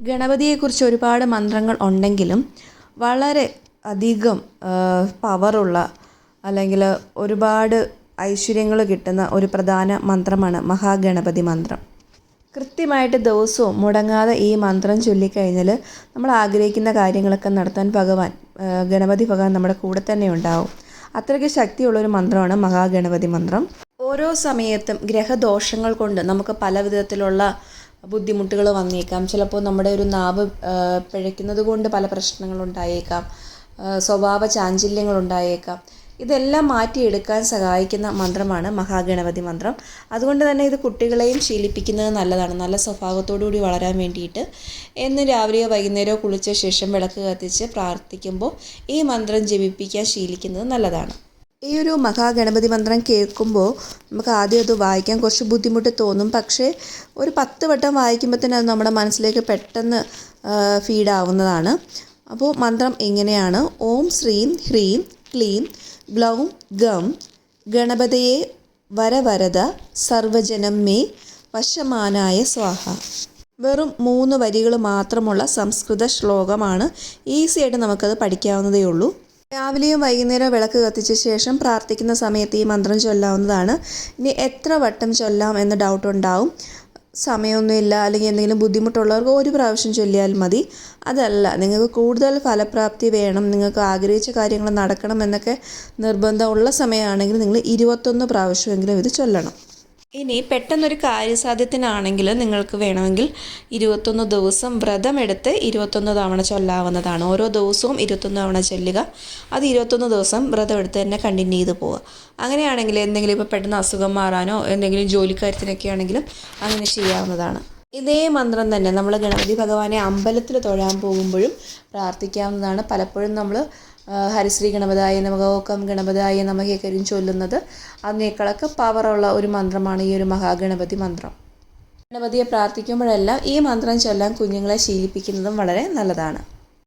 ഗണപതിയെക്കുറിച്ച് ഒരുപാട് മന്ത്രങ്ങൾ ഉണ്ടെങ്കിലും വളരെ അധികം പവറുള്ള അല്ലെങ്കിൽ ഒരുപാട് ഐശ്വര്യങ്ങൾ കിട്ടുന്ന ഒരു പ്രധാന മന്ത്രമാണ് മഹാഗണപതി മന്ത്രം. കൃത്യമായിട്ട് ദിവസവും മുടങ്ങാതെ ഈ മന്ത്രം ചൊല്ലിക്കഴിഞ്ഞാൽ നമ്മൾ ആഗ്രഹിക്കുന്ന കാര്യങ്ങളൊക്കെ നടത്താൻ ഭഗവാൻ ഗണപതി ഭഗവാൻ നമ്മുടെ കൂടെ തന്നെ ഉണ്ടാവും. അത്രയ്ക്ക് ശക്തിയുള്ളൊരു മന്ത്രമാണ് മഹാഗണപതി മന്ത്രം. ഓരോ സമയത്തും ഗ്രഹദോഷങ്ങൾ കൊണ്ട് നമുക്ക് പല വിധത്തിലുള്ള ബുദ്ധിമുട്ടുകൾ വന്നേക്കാം. ചിലപ്പോൾ നമ്മുടെ ഒരു നാവ് പിഴയ്ക്കുന്നത് കൊണ്ട് പല പ്രശ്നങ്ങളുണ്ടായേക്കാം സ്വഭാവ ചാഞ്ചല്യങ്ങൾ ഉണ്ടായേക്കാം. ഇതെല്ലാം മാറ്റിയെടുക്കാൻ സഹായിക്കുന്ന മന്ത്രമാണ് മഹാഗണപതി മന്ത്രം. അതുകൊണ്ട് തന്നെ ഇത് കുട്ടികളെയും ശീലിപ്പിക്കുന്നത് നല്ലതാണ്. നല്ല സ്വഭാവത്തോടു കൂടി വളരാൻ വേണ്ടിയിട്ട് എന്നും രാവിലെയോ വൈകുന്നേരമോ കുളിച്ച ശേഷം വിളക്ക് കത്തിച്ച് പ്രാർത്ഥിക്കുമ്പോൾ ഈ മന്ത്രം ജപിപ്പിക്കാൻ ശീലിക്കുന്നത് നല്ലതാണ്. ഈ ഒരു മഹാഗണപതി മന്ത്രം കേൾക്കുമ്പോൾ നമുക്ക് ആദ്യം അത് വായിക്കാൻ കുറച്ച് ബുദ്ധിമുട്ട് തോന്നും. പക്ഷേ ഒരു പത്ത് വട്ടം വായിക്കുമ്പോൾ തന്നെ അത് നമ്മുടെ മനസ്സിലേക്ക് പെട്ടെന്ന് ഫീഡാവുന്നതാണ് അപ്പോൾ മന്ത്രം എങ്ങനെയാണ് ഓം ശ്രീം ഹ്രീം ക്ലീം ഗ്ലൗം ഗം ഗണപതയെ വരവരത സർവജനം മേ വശമാനായ സ്വാഹ. വെറും മൂന്ന് വരികൾ മാത്രമുള്ള സംസ്കൃത ശ്ലോകമാണ്. ഈസി ആയിട്ട് നമുക്കത് പഠിക്കാവുന്നതേ ഉള്ളൂ. രാവിലെയും വൈകുന്നേരവും വിളക്ക് കത്തിച്ച ശേഷം പ്രാർത്ഥിക്കുന്ന സമയത്ത് ഈ മന്ത്രം ചൊല്ലാവുന്നതാണ്. ഇനി എത്ര വട്ടം ചൊല്ലാം എന്ന ഡൗട്ട് ഉണ്ടാവും. സമയമൊന്നുമില്ല അല്ലെങ്കിൽ എന്തെങ്കിലും ബുദ്ധിമുട്ടുള്ളവർക്ക് ഒരു പ്രാവശ്യം ചൊല്ലിയാൽ മതി. അതല്ല നിങ്ങൾക്ക് കൂടുതൽ ഫലപ്രാപ്തി വേണം നിങ്ങൾക്ക് ആഗ്രഹിച്ച കാര്യങ്ങൾ നടക്കണം എന്നൊക്കെ നിർബന്ധമുള്ള സമയമാണെങ്കിൽ നിങ്ങൾ ഇരുപത്തൊന്ന് പ്രാവശ്യമെങ്കിലും ഇത് ചൊല്ലണം. ഇനി പെട്ടെന്നൊരു കാര്യസാധ്യത്തിനാണെങ്കിൽ നിങ്ങൾക്ക് വേണമെങ്കിൽ ഇരുപത്തൊന്ന് ദിവസം വ്രതമെടുത്ത് ഇരുപത്തൊന്ന് തവണ ചൊല്ലാവുന്നതാണ്. ഓരോ ദിവസവും ഇരുപത്തൊന്ന് തവണ ചൊല്ലുക. അത് ഇരുപത്തൊന്ന് ദിവസം വ്രതം എടുത്ത് തന്നെ കണ്ടിന്യൂ ചെയ്ത് പോവുക. അങ്ങനെയാണെങ്കിൽ എന്തെങ്കിലും ഇപ്പോൾ പെട്ടെന്ന് അസുഖം മാറാനോ എന്തെങ്കിലും ജോലിക്കാര്യത്തിനൊക്കെ ആണെങ്കിലും അങ്ങനെ ചെയ്യാവുന്നതാണ്. ഇതേ മന്ത്രം തന്നെ നമ്മൾ ഗണപതി ഭഗവാനെ അമ്പലത്തിൽ തൊഴാൻ പോകുമ്പോഴും പ്രാർത്ഥിക്കാവുന്നതാണ്. പലപ്പോഴും നമ്മൾ ഹരിശ്രീ ഗണപതായ നമുക്ക് ഓക്കം ഗണപതായ കരിഞ്ഞ് ചൊല്ലുന്നത്. അതിനേക്കാളൊക്കെ പവറുള്ള ഒരു മന്ത്രമാണ് ഈ ഒരു മഹാഗണപതി മന്ത്രം. ഗണപതിയെ പ്രാർത്ഥിക്കുമ്പോഴെല്ലാം ഈ മന്ത്രം ചൊല്ലാൻ കുഞ്ഞുങ്ങളെ ശീലിപ്പിക്കുന്നതും വളരെ നല്ലതാണ്.